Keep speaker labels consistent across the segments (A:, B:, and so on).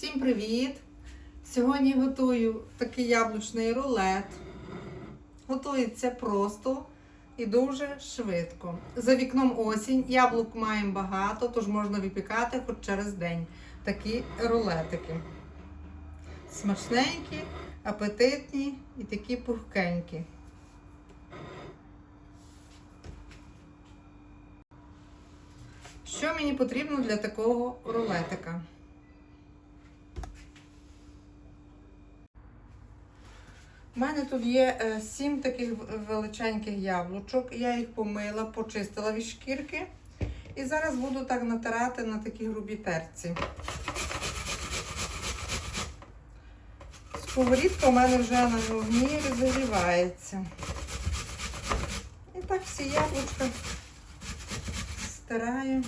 A: Всім привіт! Сьогодні готую такий яблучний рулет. Готується просто і дуже швидко. За вікном осінь, яблук маємо багато, тож можна випікати хоч через день такі рулетики. Смачненькі, апетитні і такі пухкенькі. Що мені потрібно для такого рулетика? У мене тут є е, сім таких величеньких яблучок. Я їх помила, почистила від шкірки. І зараз буду так натирати на такі грубі терці. Сковорідка у мене вже на вогні розігрівається. І так всі яблучка стираю.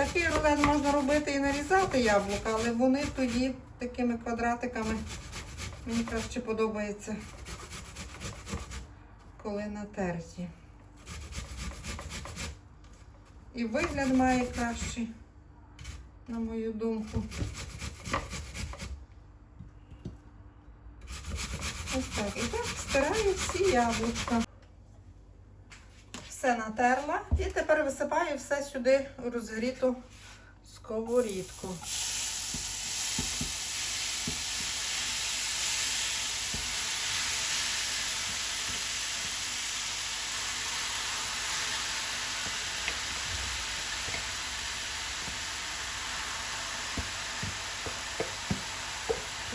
A: Такий рулет можна робити і нарізати яблука, але вони тоді такими квадратиками мені краще подобається, коли натерті. І вигляд має кращий, на мою думку. Ось так. І так стираю всі яблучка. Все натерла і тепер висипаю все сюди у розгріту сковорідку.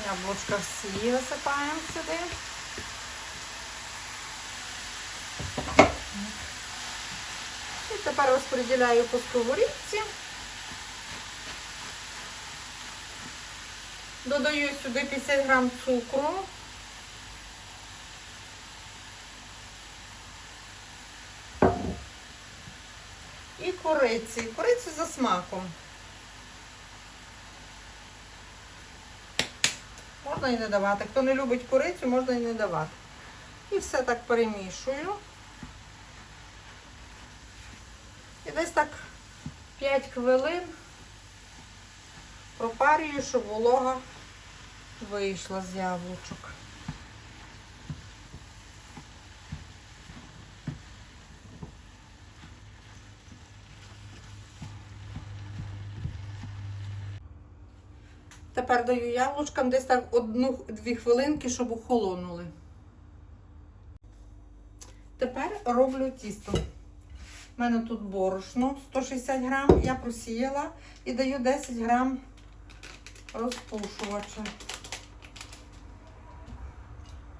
A: Яблучка всі висипаємо сюди. Тепер розподіляю по сковорідці. Додаю сюди 50 грам цукру. І кориці. Кориці за смаком. Можна і не давати. Хто не любить корицю, можна і не давати. І все так перемішую. І десь так 5 хвилин пропарюю, щоб волога вийшла з яблучок. Тепер даю яблучкам десь так одну-дві хвилинки, щоб охолонули. Тепер роблю тісто. У мене тут борошно 160 грам, я просіяла і даю 10 грам розпушувача.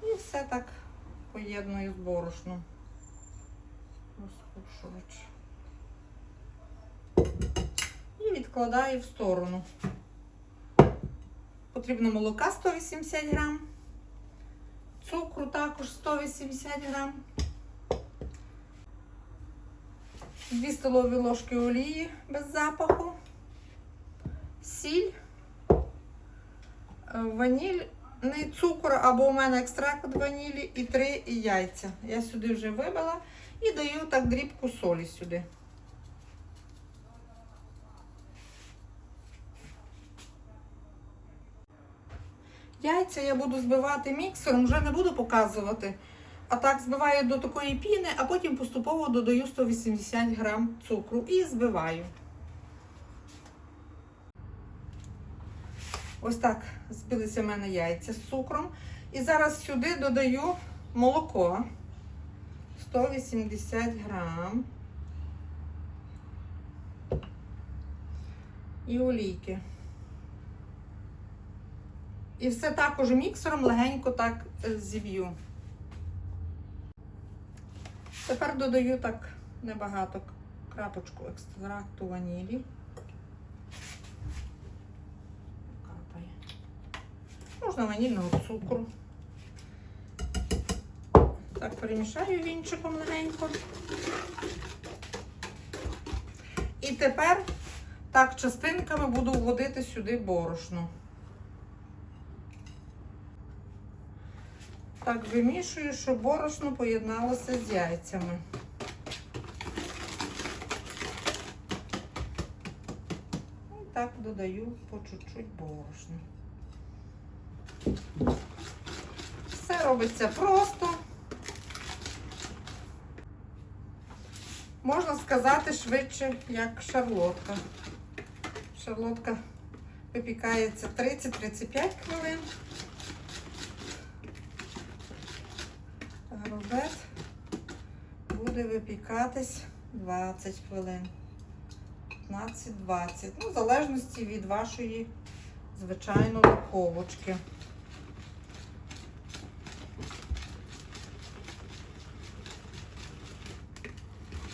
A: І все так поєдную з борошном. Розпушувач. І відкладаю в сторону. Потрібно молока 180 грам, цукру також 180 грам. 2 столові ложки олії без запаху, сіль, е, ванільний цукор або у мене екстракт ванілі і 3 яйця. Я сюди вже вибила і даю так дрібку солі сюди. Яйця я буду збивати міксером, вже не буду показувати. А так збиваю до такої піни, а потім поступово додаю 180 грам цукру і збиваю. Ось так збилися в мене яйця з цукром. І зараз сюди додаю молоко 180 грам. І олійки. І все також міксером легенько так е, зіб'ю. Тепер додаю так небагато крапочку екстракту ванілі. Капає. Можна ванільного цукру. Так, перемішаю вінчиком легенько. І тепер так частинками буду вводити сюди борошно. так вимішую, щоб борошно поєдналося з яйцями. І так додаю по чуть-чуть борошна. Все робиться просто. Можна сказати швидше, як шарлотка. Шарлотка випікається 30-35 хвилин. А рулет буде випікатись 20 хвилин. 15-20. Ну, в залежності від вашої, звичайно, духовочки.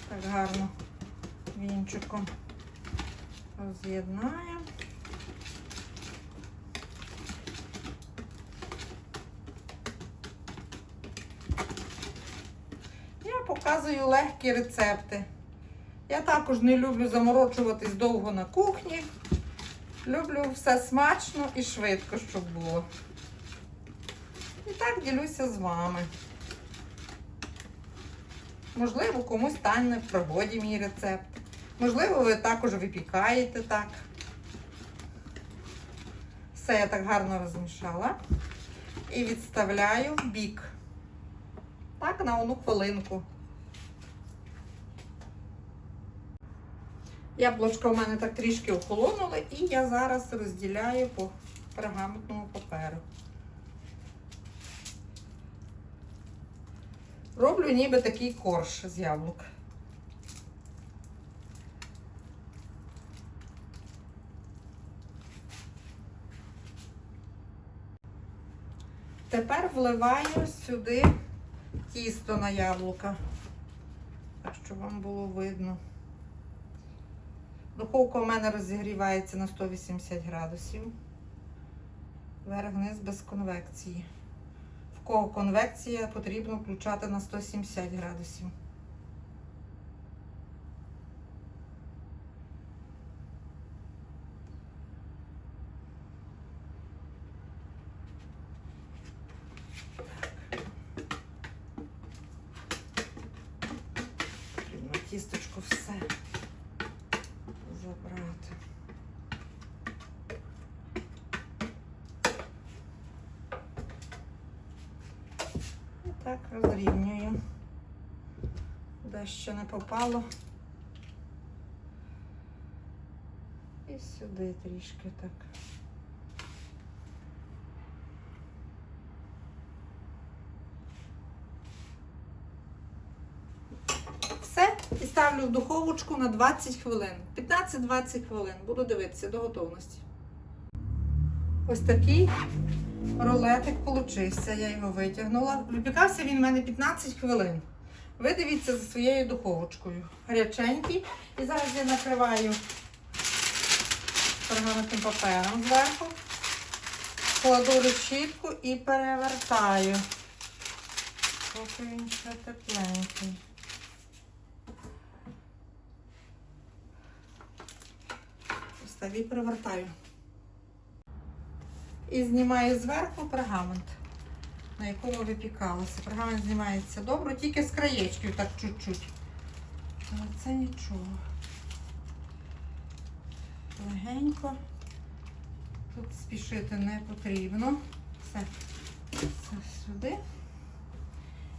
A: Так гарно вінчиком роз'єднаємо. Я показую легкі рецепти. Я також не люблю заморочуватись довго на кухні. Люблю все смачно і швидко, щоб було. І так ділюся з вами. Можливо, комусь стане в пригоді мій рецепт. Можливо, ви також випікаєте так. Все я так гарно розмішала. І відставляю в бік. Так, на одну хвилинку. Яблучка у мене так трішки охолонули, і я зараз розділяю по пергаментному паперу. Роблю ніби такий корж з яблук. Тепер вливаю сюди тісто на яблука, щоб вам було видно. Духовка у мене розігрівається на 180 градусів. Вверх-вниз без конвекції. В кого конвекція потрібно включати на 170 градусів. Тісточку все забрати. І так розрівнюю. Де ще не попало. І сюди трішки так. Все, і ставлю в духовочку на 20 хвилин. 15-20 хвилин. Буду дивитися до готовності. Ось такий рулетик получився. Я його витягнула. Випікався він у мене 15 хвилин. Ви дивіться за своєю духовочкою. Гаряченький. І зараз я накриваю пергаментним папером зверху. Кладу решітку і перевертаю. Поки він ще тепленький. Ось і перевертаю. І знімаю зверху пергамент, на якому випікалося. Пергамент знімається добре, тільки з краєчків, так чуть-чуть. Але це нічого. Легенько. Тут спішити не потрібно. Все, все сюди.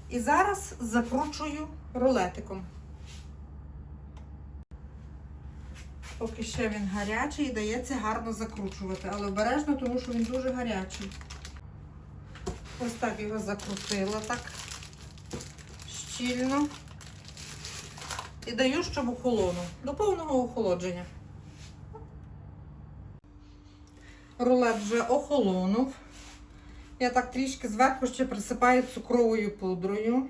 A: І зараз закручую рулетиком. Поки ще він гарячий і дається гарно закручувати, але обережно, тому що він дуже гарячий. Ось так його закрутила так щільно. І даю, щоб охолонув. До повного охолодження. Рулет вже охолонув. Я так трішки зверху ще присипаю цукровою пудрою.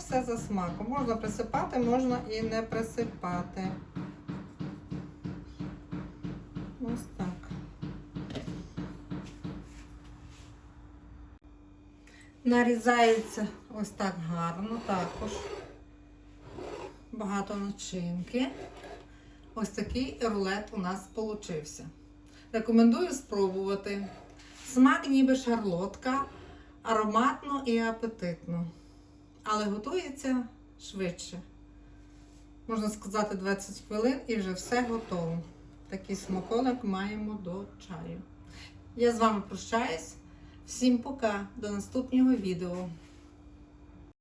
A: Все за смаком. Можна присипати, можна і не присипати. Ось так. Нарізається ось так гарно, також. Багато начинки. Ось такий рулет у нас получився. Рекомендую спробувати. Смак ніби шарлотка, ароматно і апетитно але готується швидше. можна сказати, 20 хвилин і вже все готово. Такий смаколик маємо до чаю. Я з вами прощаюсь. Всім пока, до наступного відео.